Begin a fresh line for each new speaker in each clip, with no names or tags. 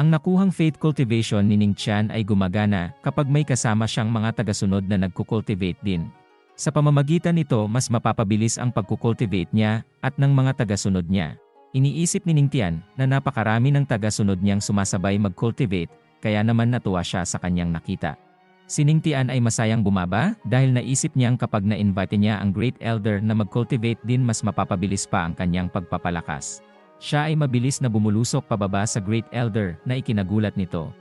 Ang nakuhang faith cultivation ni Ning Tian ay gumagana kapag may kasama siyang mga tagasunod na nagkukultivate din. Sa pamamagitan nito mas mapapabilis ang pagkukultivate niya at ng mga tagasunod niya. Iniisip ni Ning Tian na napakarami ng tagasunod niyang sumasabay mag-cultivate, kaya naman natuwa siya sa kanyang nakita. Si Ning Tian ay masayang bumaba dahil naisip niyang kapag na-invite niya ang Great Elder na mag-cultivate din mas mapapabilis pa ang kanyang pagpapalakas. Siya ay mabilis na bumulusok pababa sa Great Elder na ikinagulat nito.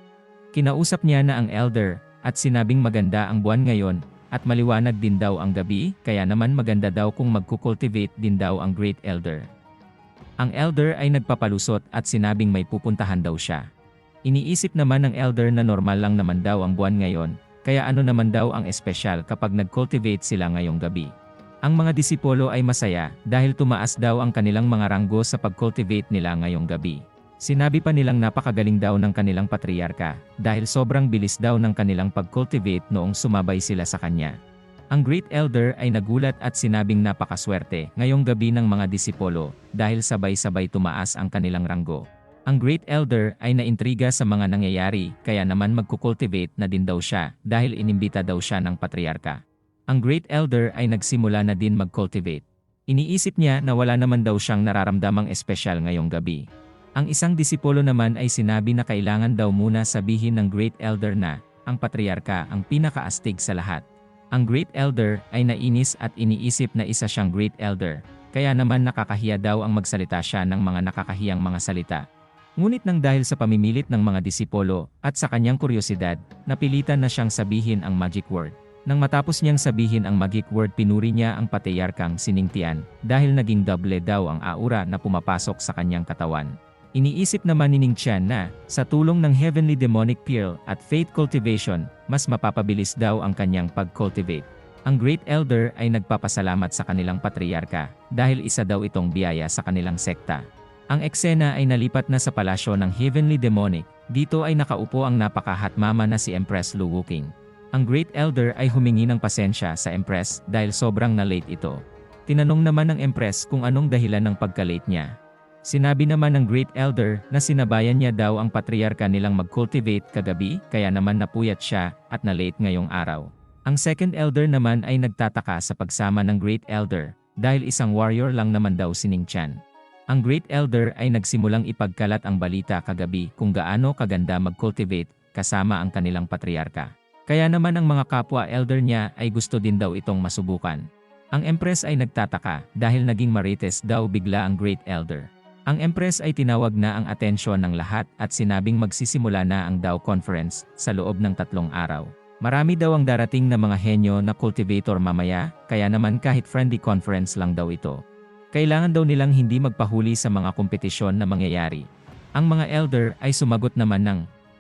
Kinausap niya na ang Elder at sinabing maganda ang buwan ngayon at maliwanag din daw ang gabi kaya naman maganda daw kung magkukultivate din daw ang Great Elder. Ang Elder ay nagpapalusot at sinabing may pupuntahan daw siya. Iniisip naman ng Elder na normal lang naman daw ang buwan ngayon, kaya ano naman daw ang espesyal kapag nag-cultivate sila ngayong gabi. Ang mga disipulo ay masaya dahil tumaas daw ang kanilang mga ranggo sa pag-cultivate nila ngayong gabi. Sinabi pa nilang napakagaling daw ng kanilang patriarka dahil sobrang bilis daw ng kanilang pag-cultivate noong sumabay sila sa kanya. Ang Great Elder ay nagulat at sinabing napakaswerte ngayong gabi ng mga disipulo dahil sabay-sabay tumaas ang kanilang ranggo. Ang Great Elder ay naintriga sa mga nangyayari kaya naman magkukultivate na din daw siya dahil inimbita daw siya ng patriarka. Ang Great Elder ay nagsimula na din mag-cultivate. Iniisip niya na wala naman daw siyang nararamdamang espesyal ngayong gabi. Ang isang disipulo naman ay sinabi na kailangan daw muna sabihin ng Great Elder na, ang patriarka ang pinakaastig sa lahat. Ang Great Elder ay nainis at iniisip na isa siyang Great Elder, kaya naman nakakahiya daw ang magsalita siya ng mga nakakahiyang mga salita. Ngunit nang dahil sa pamimilit ng mga disipulo at sa kanyang kuryosidad, napilitan na siyang sabihin ang magic word. Nang matapos niyang sabihin ang magic word pinuri niya ang patriarkang siningtian dahil naging doble daw ang aura na pumapasok sa kanyang katawan. Iniisip naman ni Ning Tian na, sa tulong ng Heavenly Demonic Pearl at Faith Cultivation, mas mapapabilis daw ang kanyang pag-cultivate. Ang Great Elder ay nagpapasalamat sa kanilang patriarka dahil isa daw itong biyaya sa kanilang sekta. Ang eksena ay nalipat na sa palasyo ng Heavenly Demonic, dito ay nakaupo ang napakahatmama na si Empress Lu Wuking. Ang Great Elder ay humingi ng pasensya sa Empress dahil sobrang na-late ito. Tinanong naman ng Empress kung anong dahilan ng pagka-late niya. Sinabi naman ng Great Elder na sinabayan niya daw ang patriarka nilang mag-cultivate kagabi kaya naman napuyat siya at na-late ngayong araw. Ang Second Elder naman ay nagtataka sa pagsama ng Great Elder dahil isang warrior lang naman daw si Ning Chan. Ang Great Elder ay nagsimulang ipagkalat ang balita kagabi kung gaano kaganda mag-cultivate kasama ang kanilang patriarka. Kaya naman ang mga kapwa elder niya ay gusto din daw itong masubukan. Ang Empress ay nagtataka dahil naging marites daw bigla ang Great Elder. Ang Empress ay tinawag na ang atensyon ng lahat at sinabing magsisimula na ang Dao Conference sa loob ng tatlong araw. Marami daw ang darating na mga henyo na cultivator mamaya, kaya naman kahit friendly conference lang daw ito. Kailangan daw nilang hindi magpahuli sa mga kompetisyon na mangyayari. Ang mga elder ay sumagot naman ng,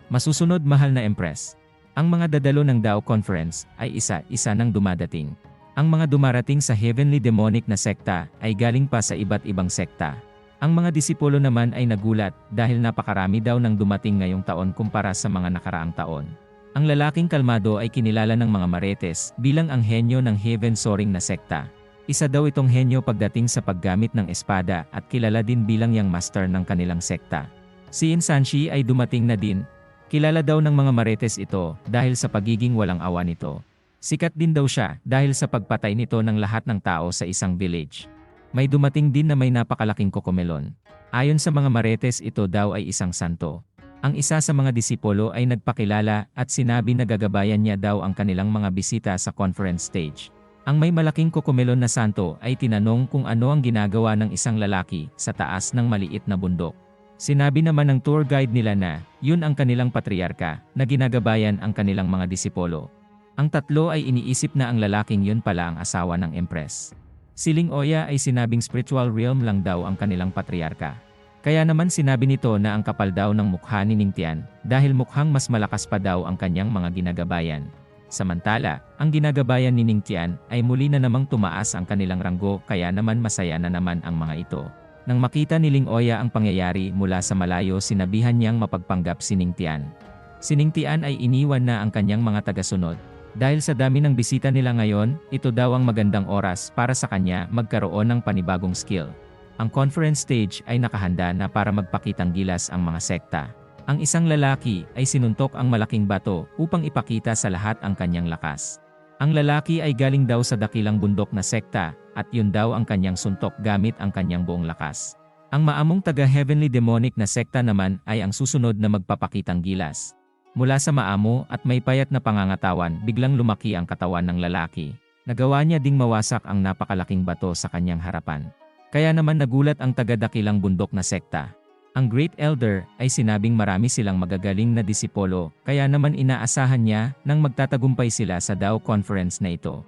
Masusunod mahal na Empress. Ang mga dadalo ng Dao Conference ay isa-isa nang dumadating. Ang mga dumarating sa Heavenly Demonic na sekta ay galing pa sa iba't ibang sekta. Ang mga disipulo naman ay nagulat dahil napakarami daw nang dumating ngayong taon kumpara sa mga nakaraang taon. Ang lalaking kalmado ay kinilala ng mga maretes bilang ang henyo ng Heaven Soaring na sekta. Isa daw itong henyo pagdating sa paggamit ng espada at kilala din bilang yang master ng kanilang sekta. Si Insanshi ay dumating na din. Kilala daw ng mga maretes ito dahil sa pagiging walang awa nito. Sikat din daw siya dahil sa pagpatay nito ng lahat ng tao sa isang village. May dumating din na may napakalaking kokomelon. Ayon sa mga maretes ito daw ay isang santo. Ang isa sa mga disipulo ay nagpakilala at sinabi na gagabayan niya daw ang kanilang mga bisita sa conference stage. Ang may malaking kokomelon na santo ay tinanong kung ano ang ginagawa ng isang lalaki sa taas ng maliit na bundok. Sinabi naman ng tour guide nila na, yun ang kanilang patriarka, na ginagabayan ang kanilang mga disipulo. Ang tatlo ay iniisip na ang lalaking yun pala ang asawa ng empress. Siling Oya ay sinabing spiritual realm lang daw ang kanilang patriarka. Kaya naman sinabi nito na ang kapal daw ng mukha ni Ningtian dahil mukhang mas malakas pa daw ang kanyang mga ginagabayan. Samantala, ang ginagabayan ni Ningtian ay muli na namang tumaas ang kanilang ranggo kaya naman masaya na naman ang mga ito. Nang makita ni Ling Oya ang pangyayari mula sa malayo sinabihan niyang mapagpanggap si Ningtian. Si Ningtian ay iniwan na ang kanyang mga tagasunod dahil sa dami ng bisita nila ngayon, ito daw ang magandang oras para sa kanya magkaroon ng panibagong skill. Ang conference stage ay nakahanda na para magpakitang gilas ang mga sekta. Ang isang lalaki ay sinuntok ang malaking bato upang ipakita sa lahat ang kanyang lakas. Ang lalaki ay galing daw sa dakilang bundok na sekta, at yun daw ang kanyang suntok gamit ang kanyang buong lakas. Ang maamong taga-heavenly demonic na sekta naman ay ang susunod na magpapakitang gilas. Mula sa maamo at may payat na pangangatawan, biglang lumaki ang katawan ng lalaki. Nagawa niya ding mawasak ang napakalaking bato sa kanyang harapan. Kaya naman nagulat ang taga-dakilang bundok na sekta. Ang Great Elder ay sinabing marami silang magagaling na disipolo, kaya naman inaasahan niya nang magtatagumpay sila sa Dao Conference na ito.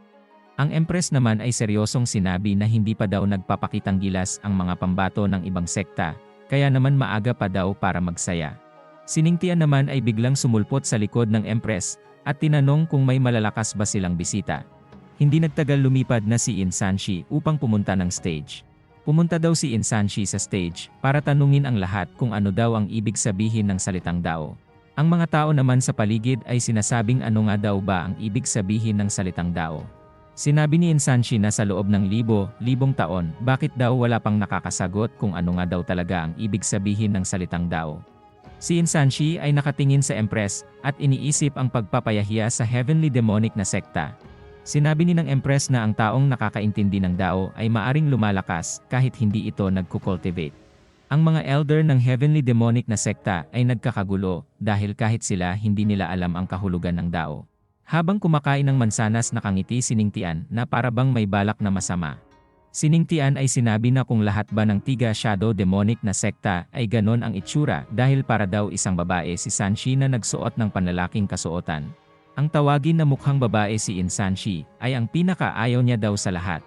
Ang Empress naman ay seryosong sinabi na hindi pa daw nagpapakitang gilas ang mga pambato ng ibang sekta, kaya naman maaga pa daw para magsaya. Siningtian naman ay biglang sumulpot sa likod ng Empress at tinanong kung may malalakas ba silang bisita. Hindi nagtagal lumipad na si Insanshi upang pumunta ng stage. Pumunta daw si Insanshi sa stage para tanungin ang lahat kung ano daw ang ibig sabihin ng salitang Dao. Ang mga tao naman sa paligid ay sinasabing ano nga daw ba ang ibig sabihin ng salitang Dao. Sinabi ni Insanshi na sa loob ng libo, libong taon, bakit daw wala pang nakakasagot kung ano nga daw talaga ang ibig sabihin ng salitang Dao. Si Insanshi ay nakatingin sa Empress at iniisip ang pagpapayahiya sa heavenly demonic na sekta. Sinabi ni ng Empress na ang taong nakakaintindi ng Dao ay maaring lumalakas kahit hindi ito nagkukultivate. Ang mga elder ng heavenly demonic na sekta ay nagkakagulo dahil kahit sila hindi nila alam ang kahulugan ng Dao. Habang kumakain ng mansanas nakangiti siningtian na para bang may balak na masama. Siningtian ay sinabi na kung lahat ba ng tiga shadow demonic na sekta ay ganon ang itsura dahil para daw isang babae si Sanshi na nagsuot ng panlalaking kasuotan. Ang tawagin na mukhang babae si Insanshi ay ang pinakaayaw niya daw sa lahat.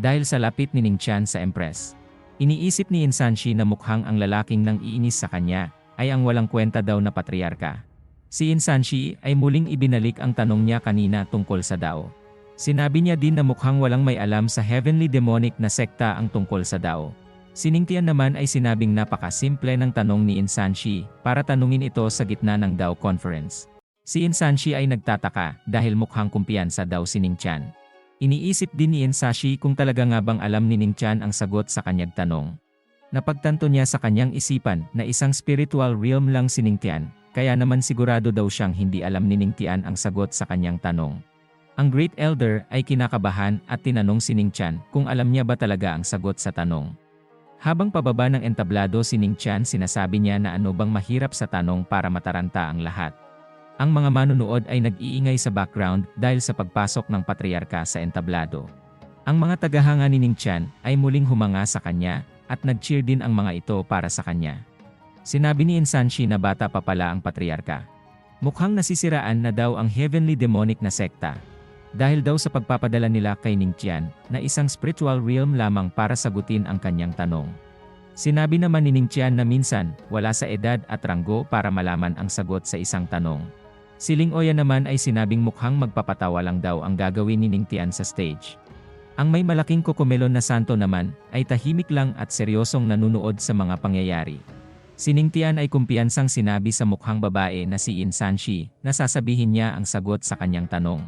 Dahil sa lapit ni Ning Chan sa Empress. Iniisip ni Insanshi na mukhang ang lalaking nang iinis sa kanya ay ang walang kwenta daw na patriarka. Si Insanshi ay muling ibinalik ang tanong niya kanina tungkol sa Dao. Sinabi niya din na mukhang walang may alam sa heavenly demonic na sekta ang tungkol sa Dao. Siningtian naman ay sinabing napakasimple ng tanong ni Insanshi para tanungin ito sa gitna ng Dao Conference. Si Insanshi ay nagtataka dahil mukhang kumpiyansa daw si Ning Chan. Iniisip din ni Insashi kung talaga nga bang alam ni Ning Chan ang sagot sa kanyang tanong. Napagtanto niya sa kanyang isipan na isang spiritual realm lang si Ning Tian, kaya naman sigurado daw siyang hindi alam ni Ning Tian ang sagot sa kanyang tanong. Ang Great Elder ay kinakabahan at tinanong si Ning Chan kung alam niya ba talaga ang sagot sa tanong. Habang pababa ng entablado si Ning Chan sinasabi niya na ano bang mahirap sa tanong para mataranta ang lahat. Ang mga manunood ay nag-iingay sa background dahil sa pagpasok ng patriarka sa entablado. Ang mga tagahanga ni Ning Chan ay muling humanga sa kanya at nag-cheer din ang mga ito para sa kanya. Sinabi ni Insanshi na bata pa pala ang patriarka. Mukhang nasisiraan na daw ang heavenly demonic na sekta. Dahil daw sa pagpapadala nila kay Ning Tian na isang spiritual realm lamang para sagutin ang kanyang tanong. Sinabi naman ni Ning Tian na minsan, wala sa edad at ranggo para malaman ang sagot sa isang tanong. Si Ling Oya naman ay sinabing mukhang magpapatawa lang daw ang gagawin ni Ning Tian sa stage. Ang may malaking kokomelon na santo naman ay tahimik lang at seryosong nanunood sa mga pangyayari. Si Ning Tian ay kumpiyansang sinabi sa mukhang babae na si In Sanshi na sasabihin niya ang sagot sa kanyang tanong.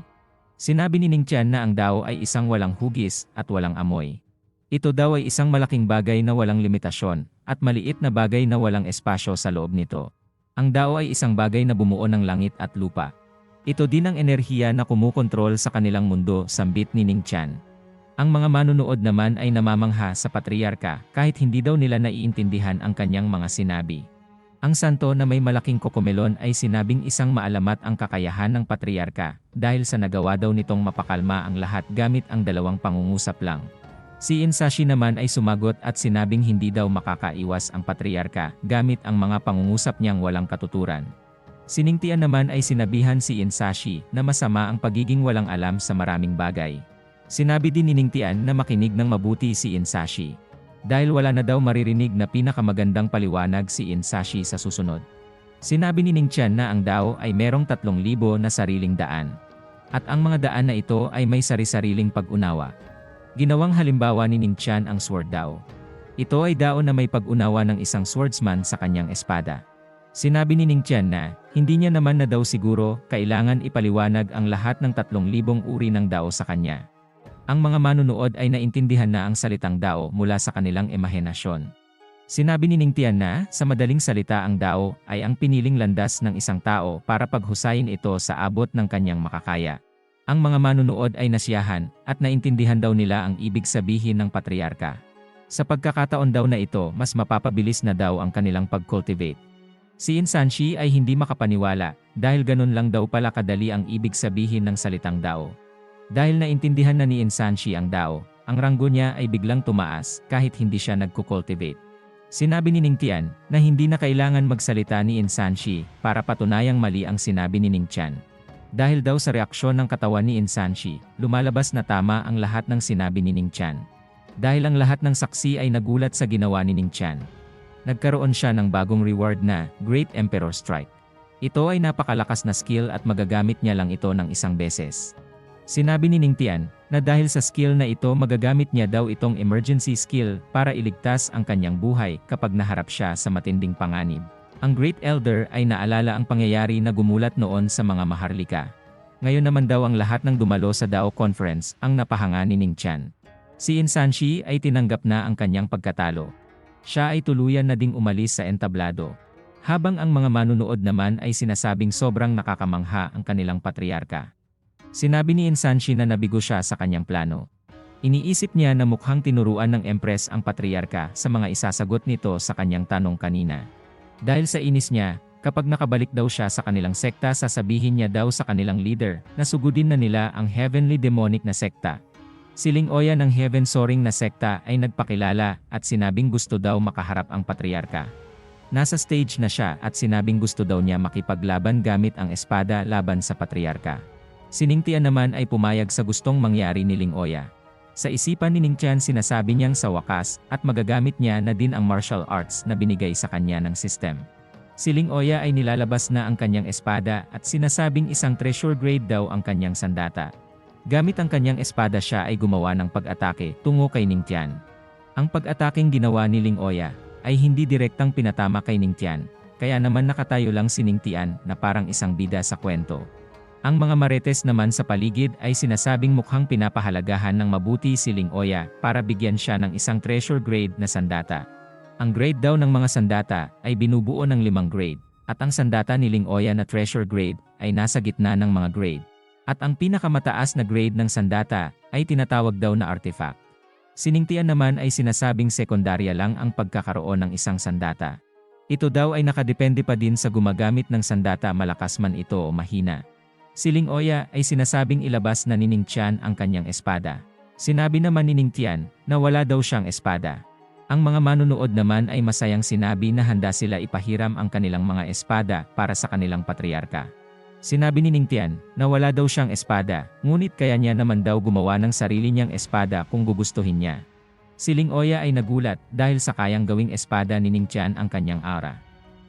Sinabi ni Ning Tian na ang Dao ay isang walang hugis at walang amoy. Ito daw ay isang malaking bagay na walang limitasyon at maliit na bagay na walang espasyo sa loob nito. Ang Dao ay isang bagay na bumuo ng langit at lupa. Ito din ang enerhiya na kumukontrol sa kanilang mundo, sambit ni Ning Chan. Ang mga manunood naman ay namamangha sa patriarka kahit hindi daw nila naiintindihan ang kanyang mga sinabi. Ang santo na may malaking kokomelon ay sinabing isang maalamat ang kakayahan ng patriarka dahil sa nagawa daw nitong mapakalma ang lahat gamit ang dalawang pangungusap lang. Si Insashi naman ay sumagot at sinabing hindi daw makakaiwas ang patriarka gamit ang mga pangungusap niyang walang katuturan. Siningtian naman ay sinabihan si Insashi na masama ang pagiging walang alam sa maraming bagay. Sinabi din ni Ningtian na makinig ng mabuti si Insashi. Dahil wala na daw maririnig na pinakamagandang paliwanag si Insashi sa susunod. Sinabi ni Ningtian na ang Dao ay merong tatlong libo na sariling daan. At ang mga daan na ito ay may sari-sariling pag-unawa. Ginawang halimbawa ni Ning Chan ang sword Dao. Ito ay dao na may pag-unawa ng isang swordsman sa kanyang espada. Sinabi ni Ning Chan na, hindi niya naman na daw siguro kailangan ipaliwanag ang lahat ng tatlong libong uri ng dao sa kanya. Ang mga manunood ay naintindihan na ang salitang dao mula sa kanilang imahinasyon. Sinabi ni Ning Tian na, sa madaling salita ang Dao ay ang piniling landas ng isang tao para paghusayin ito sa abot ng kanyang makakaya. Ang mga manunood ay nasiyahan at naintindihan daw nila ang ibig sabihin ng patriarka. Sa pagkakataon daw na ito, mas mapapabilis na daw ang kanilang pag-cultivate. Si Insanshi ay hindi makapaniwala dahil ganun lang daw pala kadali ang ibig sabihin ng salitang Dao. Dahil naintindihan na ni Insanshi ang Dao, ang ranggo niya ay biglang tumaas kahit hindi siya nagkukultivate. Sinabi ni Ning Tian na hindi na kailangan magsalita ni Insanshi para patunayang mali ang sinabi ni Ning Tian. Dahil daw sa reaksyon ng katawan ni Insanshi, lumalabas na tama ang lahat ng sinabi ni Ning Tian. Dahil ang lahat ng saksi ay nagulat sa ginawa ni Ning Tian. Nagkaroon siya ng bagong reward na Great Emperor Strike. Ito ay napakalakas na skill at magagamit niya lang ito ng isang beses. Sinabi ni Ning Tian na dahil sa skill na ito magagamit niya daw itong emergency skill para iligtas ang kanyang buhay kapag naharap siya sa matinding panganib. Ang Great Elder ay naalala ang pangyayari na gumulat noon sa mga maharlika. Ngayon naman daw ang lahat ng dumalo sa Dao Conference ang napahanga ni Ning Tian. Si Insanshi ay tinanggap na ang kanyang pagkatalo. Siya ay tuluyan na ding umalis sa entablado. Habang ang mga manunood naman ay sinasabing sobrang nakakamangha ang kanilang patriarka. Sinabi ni Insanshi na nabigo siya sa kanyang plano. Iniisip niya na mukhang tinuruan ng Empress ang patriarka sa mga isasagot nito sa kanyang tanong kanina. Dahil sa inis niya, kapag nakabalik daw siya sa kanilang sekta sasabihin niya daw sa kanilang leader na sugudin na nila ang heavenly demonic na sekta. Siling Oya ng Heaven Soaring na sekta ay nagpakilala at sinabing gusto daw makaharap ang patriarka. Nasa stage na siya at sinabing gusto daw niya makipaglaban gamit ang espada laban sa patriarka. Si Ning Tian naman ay pumayag sa gustong mangyari ni Ling Oya. Sa isipan ni Ning Tian sinasabi niyang sa wakas at magagamit niya na din ang martial arts na binigay sa kanya ng system. Si Ling Oya ay nilalabas na ang kanyang espada at sinasabing isang treasure grade daw ang kanyang sandata. Gamit ang kanyang espada siya ay gumawa ng pag-atake tungo kay Ning Tian. Ang pag-ataking ginawa ni Ling Oya ay hindi direktang pinatama kay Ning Tian, kaya naman nakatayo lang si Ning Tian na parang isang bida sa kwento. Ang mga marites naman sa paligid ay sinasabing mukhang pinapahalagahan ng mabuti si Ling Oya para bigyan siya ng isang treasure grade na sandata. Ang grade daw ng mga sandata ay binubuo ng limang grade, at ang sandata ni Ling Oya na treasure grade ay nasa gitna ng mga grade. At ang pinakamataas na grade ng sandata ay tinatawag daw na artifact. Siningtian naman ay sinasabing sekundarya lang ang pagkakaroon ng isang sandata. Ito daw ay nakadepende pa din sa gumagamit ng sandata malakas man ito o mahina. Si Ling Oya ay sinasabing ilabas na ni Ning Tian ang kanyang espada. Sinabi naman ni Ning Tian na wala daw siyang espada. Ang mga manunood naman ay masayang sinabi na handa sila ipahiram ang kanilang mga espada para sa kanilang patriarka. Sinabi ni Ning Tian na wala daw siyang espada, ngunit kaya niya naman daw gumawa ng sarili niyang espada kung gugustuhin niya. Si Ling Oya ay nagulat dahil sa kayang gawing espada ni Ning Tian ang kanyang aura.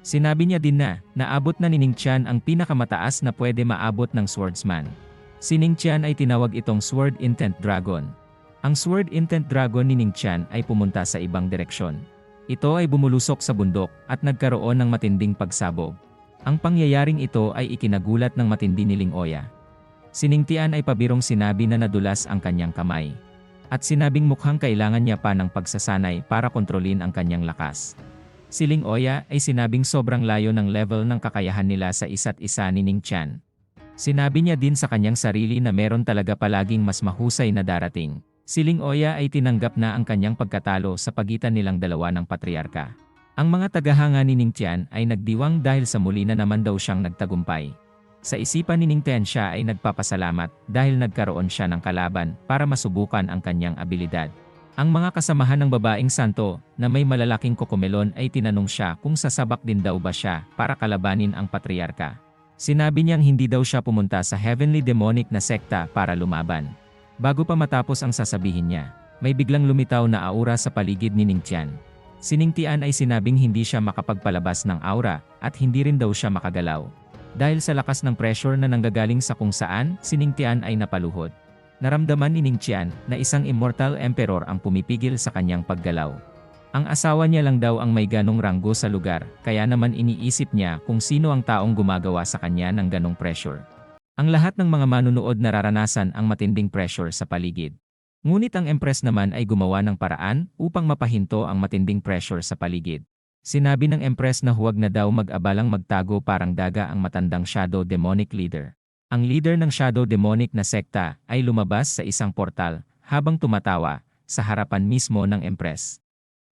Sinabi niya din na, naabot na ni Ning Tian ang pinakamataas na pwede maabot ng swordsman. Si Ning Tian ay tinawag itong Sword Intent Dragon. Ang Sword Intent Dragon ni Ning Tian ay pumunta sa ibang direksyon. Ito ay bumulusok sa bundok at nagkaroon ng matinding pagsabog. Ang pangyayaring ito ay ikinagulat ng matindi ni Ling Oya. Siningtian ay pabirong sinabi na nadulas ang kanyang kamay. At sinabing mukhang kailangan niya pa ng pagsasanay para kontrolin ang kanyang lakas. Si Ling Oya ay sinabing sobrang layo ng level ng kakayahan nila sa isa't isa ni Ning Chan. Sinabi niya din sa kanyang sarili na meron talaga palaging mas mahusay na darating. Si Ling Oya ay tinanggap na ang kanyang pagkatalo sa pagitan nilang dalawa ng patriarka. Ang mga tagahanga ni Ning Tian ay nagdiwang dahil sa muli na naman daw siyang nagtagumpay. Sa isipan ni Ning Tian siya ay nagpapasalamat dahil nagkaroon siya ng kalaban para masubukan ang kanyang abilidad. Ang mga kasamahan ng babaeng santo na may malalaking kokomelon ay tinanong siya kung sasabak din daw ba siya para kalabanin ang patriarka. Sinabi niyang hindi daw siya pumunta sa heavenly demonic na sekta para lumaban. Bago pa matapos ang sasabihin niya, may biglang lumitaw na aura sa paligid ni Ning Tian. Siningtian ay sinabing hindi siya makapagpalabas ng aura at hindi rin daw siya makagalaw. Dahil sa lakas ng pressure na nanggagaling sa kung saan, siningtian ay napaluhod. Naramdaman ni Ning Tian na isang immortal emperor ang pumipigil sa kanyang paggalaw. Ang asawa niya lang daw ang may ganong ranggo sa lugar, kaya naman iniisip niya kung sino ang taong gumagawa sa kanya ng ganong pressure. Ang lahat ng mga manunood nararanasan ang matinding pressure sa paligid. Ngunit ang Empress naman ay gumawa ng paraan upang mapahinto ang matinding pressure sa paligid. Sinabi ng Empress na huwag na daw mag-abalang magtago parang daga ang matandang Shadow Demonic Leader. Ang leader ng Shadow Demonic na sekta ay lumabas sa isang portal habang tumatawa sa harapan mismo ng Empress.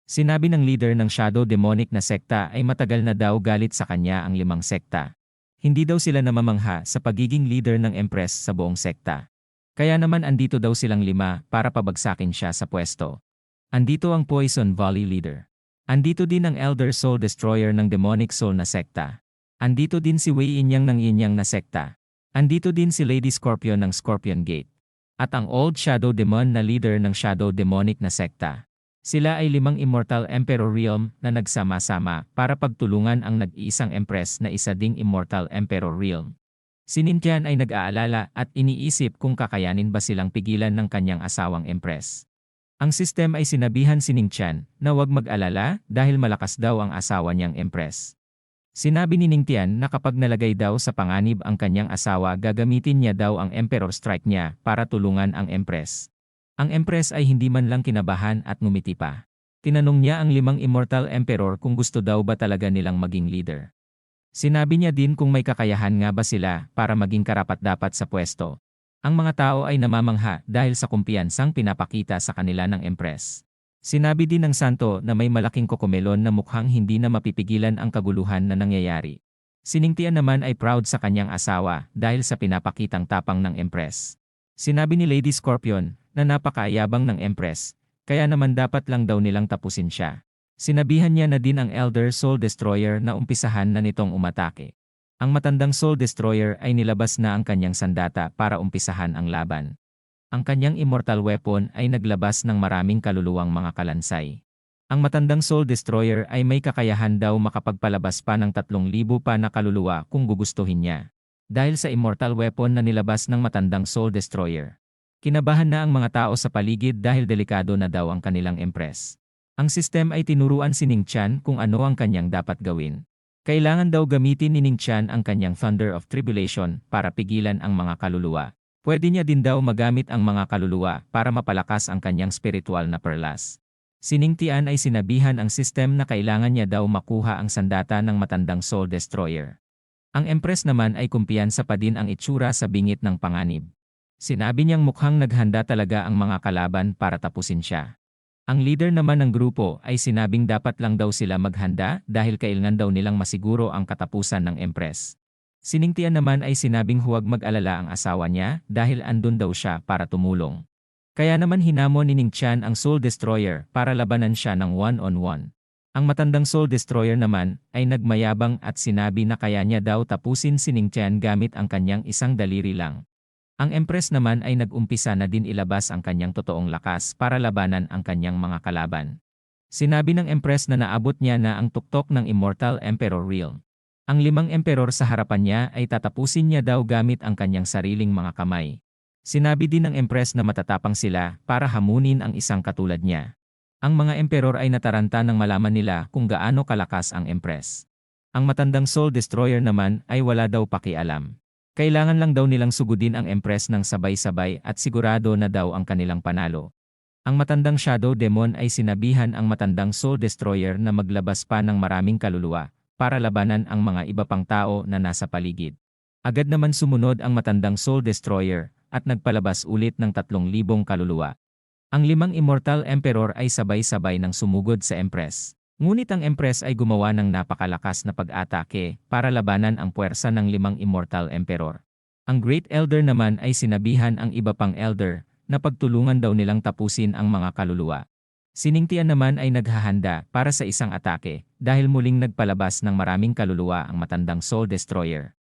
Sinabi ng leader ng Shadow Demonic na sekta ay matagal na daw galit sa kanya ang limang sekta. Hindi daw sila namamangha sa pagiging leader ng Empress sa buong sekta. Kaya naman andito daw silang lima para pabagsakin siya sa pwesto. Andito ang Poison Valley Leader. Andito din ang Elder Soul Destroyer ng Demonic Soul na sekta. Andito din si Wei Inyang ng Inyang na sekta. Andito din si Lady Scorpion ng Scorpion Gate. At ang Old Shadow Demon na leader ng Shadow Demonic na sekta. Sila ay limang Immortal Emperor Realm na nagsama-sama para pagtulungan ang nag-iisang Empress na isa ding Immortal Emperor Realm. Si Nintian ay nag-aalala at iniisip kung kakayanin ba silang pigilan ng kanyang asawang Empress. Ang sistem ay sinabihan si Ningtian na huwag mag-alala dahil malakas daw ang asawa niyang Empress. Sinabi ni Ningtian na kapag nalagay daw sa panganib ang kanyang asawa gagamitin niya daw ang Emperor Strike niya para tulungan ang Empress. Ang Empress ay hindi man lang kinabahan at ngumiti pa. Tinanong niya ang limang Immortal Emperor kung gusto daw ba talaga nilang maging leader. Sinabi niya din kung may kakayahan nga ba sila para maging karapat-dapat sa pwesto. Ang mga tao ay namamangha dahil sa kumpiyansang pinapakita sa kanila ng Empress. Sinabi din ng santo na may malaking kokomelon na mukhang hindi na mapipigilan ang kaguluhan na nangyayari. Siningtian naman ay proud sa kanyang asawa dahil sa pinapakitang tapang ng Empress. Sinabi ni Lady Scorpion na napakaayabang ng Empress, kaya naman dapat lang daw nilang tapusin siya. Sinabihan niya na din ang Elder Soul Destroyer na umpisahan na nitong umatake. Ang matandang Soul Destroyer ay nilabas na ang kanyang sandata para umpisahan ang laban. Ang kanyang immortal weapon ay naglabas ng maraming kaluluwang mga kalansay. Ang matandang Soul Destroyer ay may kakayahan daw makapagpalabas pa ng 3,000 pa na kaluluwa kung gugustuhin niya. Dahil sa immortal weapon na nilabas ng matandang Soul Destroyer. Kinabahan na ang mga tao sa paligid dahil delikado na daw ang kanilang empress. Ang system ay tinuruan si Ning Chan kung ano ang kanyang dapat gawin. Kailangan daw gamitin ni Ning Chan ang kanyang Thunder of Tribulation para pigilan ang mga kaluluwa. Pwede niya din daw magamit ang mga kaluluwa para mapalakas ang kanyang spiritual na perlas. Si Ning Tian ay sinabihan ang system na kailangan niya daw makuha ang sandata ng matandang Soul Destroyer. Ang Empress naman ay kumpiyansa pa din ang itsura sa bingit ng panganib. Sinabi niyang mukhang naghanda talaga ang mga kalaban para tapusin siya. Ang leader naman ng grupo ay sinabing dapat lang daw sila maghanda dahil kailangan daw nilang masiguro ang katapusan ng Empress. Siningtian naman ay sinabing huwag mag-alala ang asawa niya dahil andun daw siya para tumulong. Kaya naman hinamon ni Ning Chan ang Soul Destroyer para labanan siya ng one-on-one. -on -one. Ang matandang Soul Destroyer naman ay nagmayabang at sinabi na kaya niya daw tapusin si Ning Chan gamit ang kanyang isang daliri lang. Ang Empress naman ay nag-umpisa na din ilabas ang kanyang totoong lakas para labanan ang kanyang mga kalaban. Sinabi ng Empress na naabot niya na ang tuktok ng Immortal Emperor Realm. Ang limang emperor sa harapan niya ay tatapusin niya daw gamit ang kanyang sariling mga kamay. Sinabi din ng Empress na matatapang sila para hamunin ang isang katulad niya. Ang mga emperor ay nataranta ng malaman nila kung gaano kalakas ang Empress. Ang matandang Soul Destroyer naman ay wala daw pakialam. Kailangan lang daw nilang sugudin ang Empress ng sabay-sabay at sigurado na daw ang kanilang panalo. Ang matandang Shadow Demon ay sinabihan ang matandang Soul Destroyer na maglabas pa ng maraming kaluluwa para labanan ang mga iba pang tao na nasa paligid. Agad naman sumunod ang matandang Soul Destroyer at nagpalabas ulit ng 3,000 kaluluwa. Ang limang Immortal Emperor ay sabay-sabay nang sumugod sa Empress. Ngunit ang Empress ay gumawa ng napakalakas na pag-atake para labanan ang puwersa ng limang Immortal Emperor. Ang Great Elder naman ay sinabihan ang iba pang Elder na pagtulungan daw nilang tapusin ang mga kaluluwa. Siningtian naman ay naghahanda para sa isang atake dahil muling nagpalabas ng maraming kaluluwa ang matandang Soul Destroyer.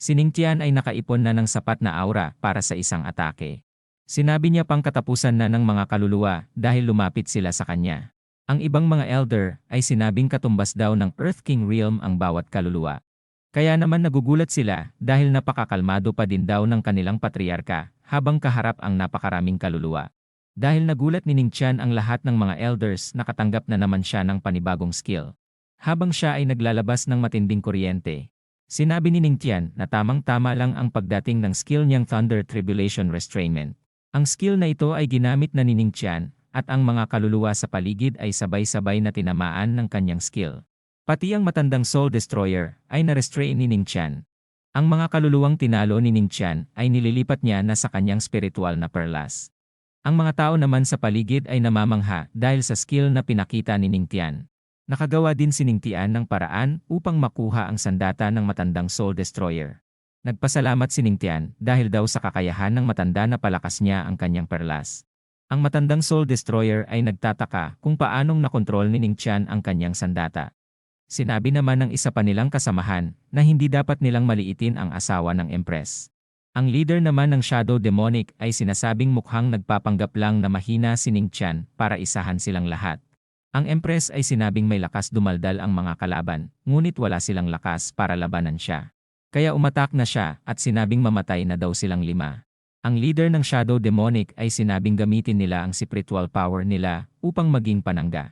Siningtian ay nakaipon na ng sapat na aura para sa isang atake. Sinabi niya pang katapusan na ng mga kaluluwa dahil lumapit sila sa kanya. Ang ibang mga elder ay sinabing katumbas daw ng Earth King Realm ang bawat kaluluwa. Kaya naman nagugulat sila dahil napakakalmado pa din daw ng kanilang patriarka habang kaharap ang napakaraming kaluluwa. Dahil nagulat ni Ning Chan ang lahat ng mga elders nakatanggap na naman siya ng panibagong skill. Habang siya ay naglalabas ng matinding kuryente, sinabi ni Ning Tian na tamang-tama lang ang pagdating ng skill niyang Thunder Tribulation Restrainment. Ang skill na ito ay ginamit na ni Ning Tian, at ang mga kaluluwa sa paligid ay sabay-sabay na tinamaan ng kanyang skill. Pati ang matandang Soul Destroyer ay na-restrain ni Ning Tian. Ang mga kaluluwang tinalo ni Ning Tian ay nililipat niya na sa kanyang spiritual na perlas. Ang mga tao naman sa paligid ay namamangha dahil sa skill na pinakita ni Ning Tian. Nakagawa din si Ning Tian ng paraan upang makuha ang sandata ng matandang Soul Destroyer. Nagpasalamat si Ning Tian dahil daw sa kakayahan ng matanda na palakas niya ang kanyang perlas. Ang matandang Soul Destroyer ay nagtataka kung paanong nakontrol ni Ning Tian ang kanyang sandata. Sinabi naman ng isa pa nilang kasamahan na hindi dapat nilang maliitin ang asawa ng Empress. Ang leader naman ng Shadow Demonic ay sinasabing mukhang nagpapanggap lang na mahina si Ning Tian para isahan silang lahat. Ang Empress ay sinabing may lakas dumaldal ang mga kalaban, ngunit wala silang lakas para labanan siya. Kaya umatak na siya at sinabing mamatay na daw silang lima. Ang leader ng Shadow Demonic ay sinabing gamitin nila ang spiritual power nila upang maging panangga.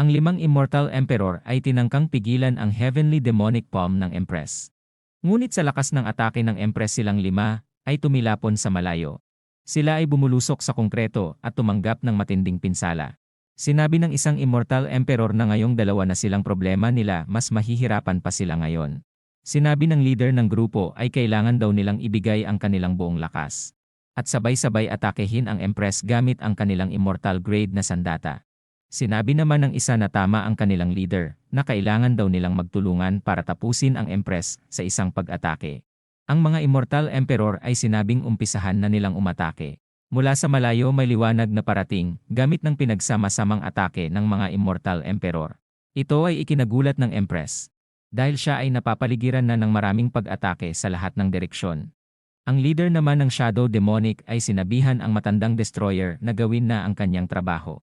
Ang limang Immortal Emperor ay tinangkang pigilan ang Heavenly Demonic Palm ng Empress. Ngunit sa lakas ng atake ng Empress silang lima, ay tumilapon sa malayo. Sila ay bumulusok sa konkreto at tumanggap ng matinding pinsala. Sinabi ng isang immortal emperor na ngayong dalawa na silang problema nila mas mahihirapan pa sila ngayon. Sinabi ng leader ng grupo ay kailangan daw nilang ibigay ang kanilang buong lakas. At sabay-sabay atakehin ang Empress gamit ang kanilang immortal grade na sandata. Sinabi naman ng isa na tama ang kanilang leader na kailangan daw nilang magtulungan para tapusin ang Empress sa isang pag-atake. Ang mga immortal emperor ay sinabing umpisahan na nilang umatake. Mula sa malayo may liwanag na parating, gamit ng pinagsama-samang atake ng mga Immortal Emperor. Ito ay ikinagulat ng Empress. Dahil siya ay napapaligiran na ng maraming pag-atake sa lahat ng direksyon. Ang leader naman ng Shadow Demonic ay sinabihan ang matandang destroyer na gawin na ang kanyang trabaho.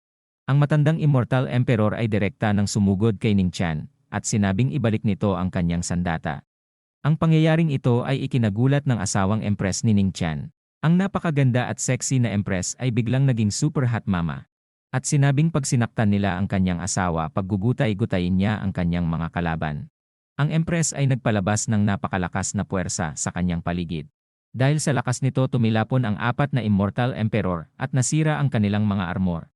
Ang matandang Immortal Emperor ay direkta ng sumugod kay Ning Chan, at sinabing ibalik nito ang kanyang sandata. Ang pangyayaring ito ay ikinagulat ng asawang Empress ni Ning Chan. Ang napakaganda at sexy na Empress ay biglang naging super hot mama. At sinabing pag sinaktan nila ang kanyang asawa paggugutay-gutayin niya ang kanyang mga kalaban. Ang Empress ay nagpalabas ng napakalakas na puwersa sa kanyang paligid. Dahil sa lakas nito tumilapon ang apat na Immortal Emperor at nasira ang kanilang mga armor.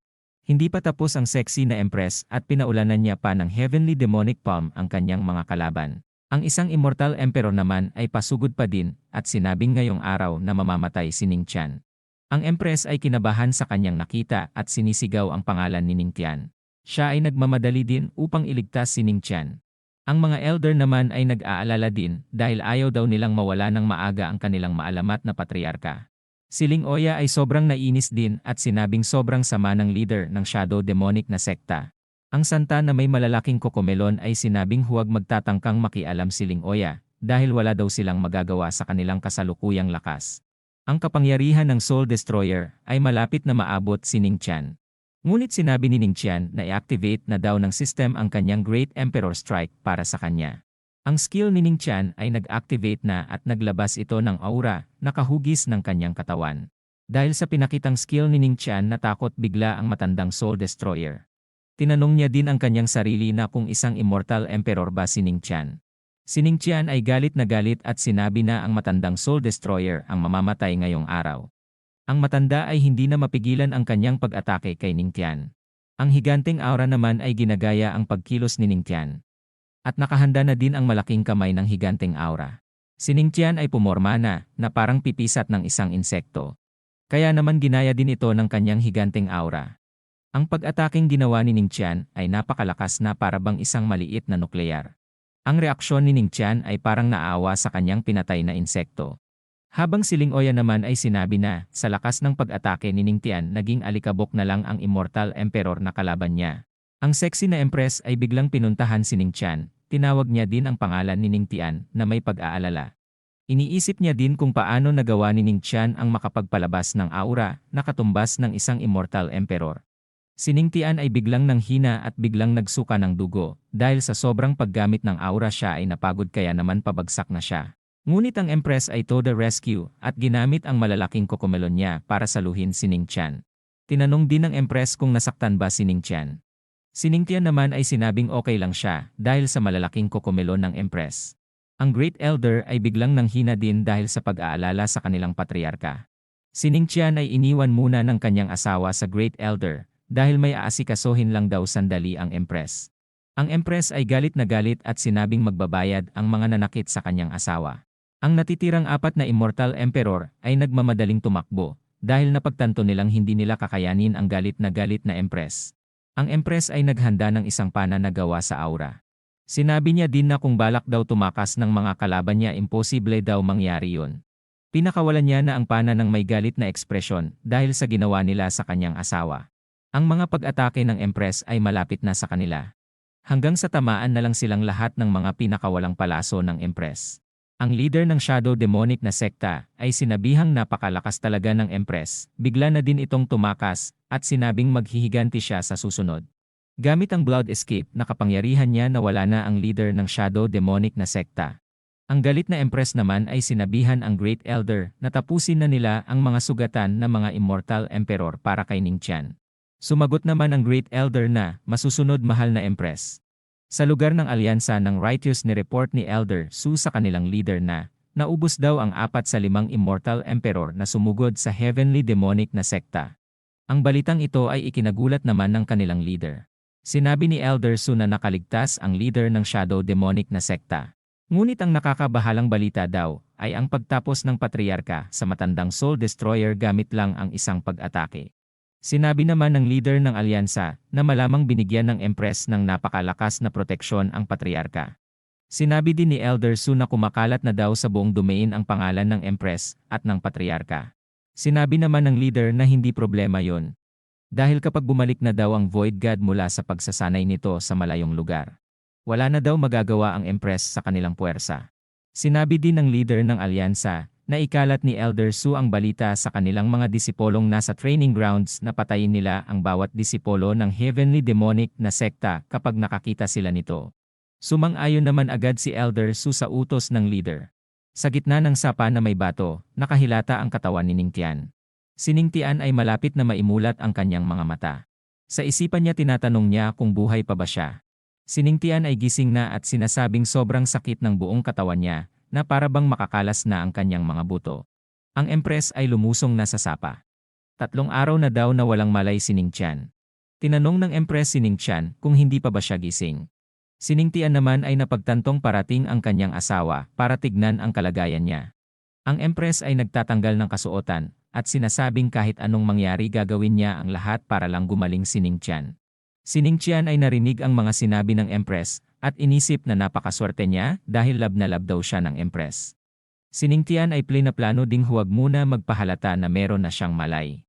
Hindi pa tapos ang sexy na Empress at pinaulanan niya pa ng Heavenly Demonic Palm ang kanyang mga kalaban. Ang isang immortal emperor naman ay pasugod pa din at sinabing ngayong araw na mamamatay si Ning Tian. Ang empress ay kinabahan sa kanyang nakita at sinisigaw ang pangalan ni Ning Tian. Siya ay nagmamadali din upang iligtas si Ning Tian. Ang mga elder naman ay nag-aalala din dahil ayaw daw nilang mawala ng maaga ang kanilang maalamat na patriarka. Si Ling Oya ay sobrang nainis din at sinabing sobrang sama ng leader ng shadow demonic na sekta. Ang santa na may malalaking kokomelon ay sinabing huwag magtatangkang makialam siling Oya, dahil wala daw silang magagawa sa kanilang kasalukuyang lakas. Ang kapangyarihan ng Soul Destroyer ay malapit na maabot si Ning Tian. Ngunit sinabi ni Ning Tian na i-activate na daw ng system ang kanyang Great Emperor Strike para sa kanya. Ang skill ni Ning Tian ay nag-activate na at naglabas ito ng aura na kahugis ng kanyang katawan. Dahil sa pinakitang skill ni Ning Tian natakot bigla ang matandang Soul Destroyer. Tinanong niya din ang kanyang sarili na kung isang immortal emperor ba si Ning Tian. Si Ning Tian ay galit na galit at sinabi na ang matandang Soul Destroyer ang mamamatay ngayong araw. Ang matanda ay hindi na mapigilan ang kanyang pag-atake kay Ning Tian. Ang higanteng aura naman ay ginagaya ang pagkilos ni Ning Tian. At nakahanda na din ang malaking kamay ng higanteng aura. Si Ning Tian ay pumorma na, na parang pipisat ng isang insekto. Kaya naman ginaya din ito ng kanyang higanteng aura. Ang pag-ataking ginawa ni Ning Tian ay napakalakas na para bang isang maliit na nuklear. Ang reaksyon ni Ning Tian ay parang naawa sa kanyang pinatay na insekto. Habang si Ling Oya naman ay sinabi na, sa lakas ng pag-atake ni Ning Tian naging alikabok na lang ang Immortal Emperor na kalaban niya. Ang sexy na Empress ay biglang pinuntahan si Ning Tian, tinawag niya din ang pangalan ni Ning Tian na may pag-aalala. Iniisip niya din kung paano nagawa ni Ning Tian ang makapagpalabas ng aura na katumbas ng isang Immortal Emperor. Siningtian ay biglang nanghina at biglang nagsuka ng dugo, dahil sa sobrang paggamit ng aura siya ay napagod kaya naman pabagsak na siya. Ngunit ang Empress ay to the rescue at ginamit ang malalaking kokomelon niya para saluhin si Ning Tian. Tinanong din ng Empress kung nasaktan ba si Ning Tian. Si Ning Tian naman ay sinabing okay lang siya dahil sa malalaking kokomelon ng Empress. Ang Great Elder ay biglang nanghina din dahil sa pag-aalala sa kanilang patriarka. Si Ning Tian ay iniwan muna ng kanyang asawa sa Great Elder dahil may aasikasuhin lang daw sandali ang Empress. Ang Empress ay galit na galit at sinabing magbabayad ang mga nanakit sa kanyang asawa. Ang natitirang apat na Immortal Emperor ay nagmamadaling tumakbo dahil napagtanto nilang hindi nila kakayanin ang galit na galit na Empress. Ang Empress ay naghanda ng isang pana na gawa sa aura. Sinabi niya din na kung balak daw tumakas ng mga kalaban niya imposible daw mangyari yun. Pinakawalan niya na ang pana ng may galit na ekspresyon dahil sa ginawa nila sa kanyang asawa. Ang mga pag-atake ng Empress ay malapit na sa kanila. Hanggang sa tamaan na lang silang lahat ng mga pinakawalang palaso ng Empress. Ang leader ng Shadow Demonic na sekta ay sinabihang napakalakas talaga ng Empress, bigla na din itong tumakas at sinabing maghihiganti siya sa susunod. Gamit ang Blood Escape na kapangyarihan niya na wala na ang leader ng Shadow Demonic na sekta. Ang galit na Empress naman ay sinabihan ang Great Elder na tapusin na nila ang mga sugatan ng mga Immortal Emperor para kay Ning Tian. Sumagot naman ang Great Elder na, masusunod mahal na Empress. Sa lugar ng alyansa ng Righteous ni report ni Elder Su sa kanilang leader na, naubos daw ang apat sa limang Immortal Emperor na sumugod sa Heavenly Demonic na sekta. Ang balitang ito ay ikinagulat naman ng kanilang leader. Sinabi ni Elder Su na nakaligtas ang leader ng Shadow Demonic na sekta. Ngunit ang nakakabahalang balita daw ay ang pagtapos ng patriarka sa matandang Soul Destroyer gamit lang ang isang pag-atake. Sinabi naman ng leader ng alyansa na malamang binigyan ng Empress ng napakalakas na proteksyon ang patriarka. Sinabi din ni Elder Su na kumakalat na daw sa buong domain ang pangalan ng Empress at ng patriarka. Sinabi naman ng leader na hindi problema yon. Dahil kapag bumalik na daw ang Void God mula sa pagsasanay nito sa malayong lugar. Wala na daw magagawa ang Empress sa kanilang puwersa. Sinabi din ng leader ng alyansa na ikalat ni Elder Su ang balita sa kanilang mga disipolong nasa training grounds na patayin nila ang bawat disipolo ng Heavenly Demonic na sekta kapag nakakita sila nito. Sumang-ayon naman agad si Elder Su sa utos ng leader. Sa gitna ng sapa na may bato, nakahilata ang katawan ni Ningtian. Si Ningtian ay malapit na maimulat ang kanyang mga mata. Sa isipan niya tinatanong niya kung buhay pa ba siya. Si Ningtian ay gising na at sinasabing sobrang sakit ng buong katawan niya na para bang makakalas na ang kanyang mga buto. Ang Empress ay lumusong na sa sapa. Tatlong araw na daw na walang malay si Ning Tian. Tinanong ng Empress si Ning Tian kung hindi pa ba siya gising. Si Ning Tian naman ay napagtantong parating ang kanyang asawa para tignan ang kalagayan niya. Ang Empress ay nagtatanggal ng kasuotan at sinasabing kahit anong mangyari gagawin niya ang lahat para lang gumaling si Ning Tian. Si Ning Tian ay narinig ang mga sinabi ng Empress at inisip na napakaswerte niya dahil lab na lab daw siya ng Empress. Siningtian ay plano ding huwag muna magpahalata na meron na siyang malay.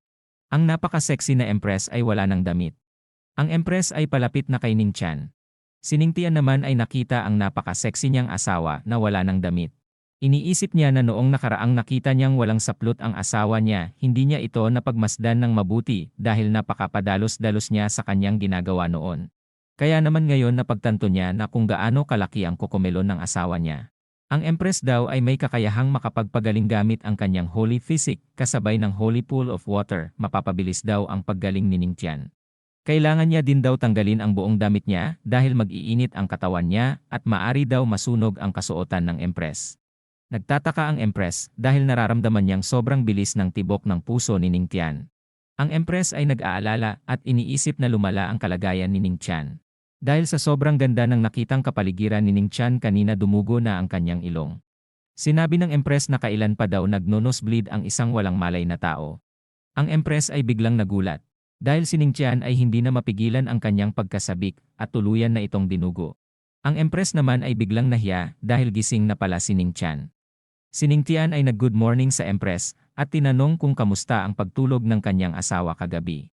Ang napaka-sexy na Empress ay wala ng damit. Ang Empress ay palapit na kay Ning Chan. Siningtian naman ay nakita ang napaka-sexy niyang asawa na wala ng damit. Iniisip niya na noong nakaraang nakita niyang walang saplot ang asawa niya, hindi niya ito napagmasdan ng mabuti dahil napakapadalos-dalos niya sa kanyang ginagawa noon. Kaya naman ngayon napagtanto niya na kung gaano kalaki ang kokomelon ng asawa niya. Ang Empress daw ay may kakayahang makapagpagaling gamit ang kanyang Holy Physic kasabay ng Holy Pool of Water, mapapabilis daw ang paggaling ni Ning Tian. Kailangan niya din daw tanggalin ang buong damit niya dahil mag-iinit ang katawan niya at maari daw masunog ang kasuotan ng Empress. Nagtataka ang Empress dahil nararamdaman niyang sobrang bilis ng tibok ng puso ni Ning Tian. Ang Empress ay nag-aalala at iniisip na lumala ang kalagayan ni Ning Tian. Dahil sa sobrang ganda ng nakitang kapaligiran ni Ning Chan kanina dumugo na ang kanyang ilong. Sinabi ng Empress na kailan pa daw nagnonosebleed ang isang walang malay na tao. Ang Empress ay biglang nagulat. Dahil si Ning Chan ay hindi na mapigilan ang kanyang pagkasabik at tuluyan na itong dinugo. Ang Empress naman ay biglang nahiya dahil gising na pala si Ning Chan. Si Ning Tian ay nag-good morning sa Empress at tinanong kung kamusta ang pagtulog ng kanyang asawa kagabi.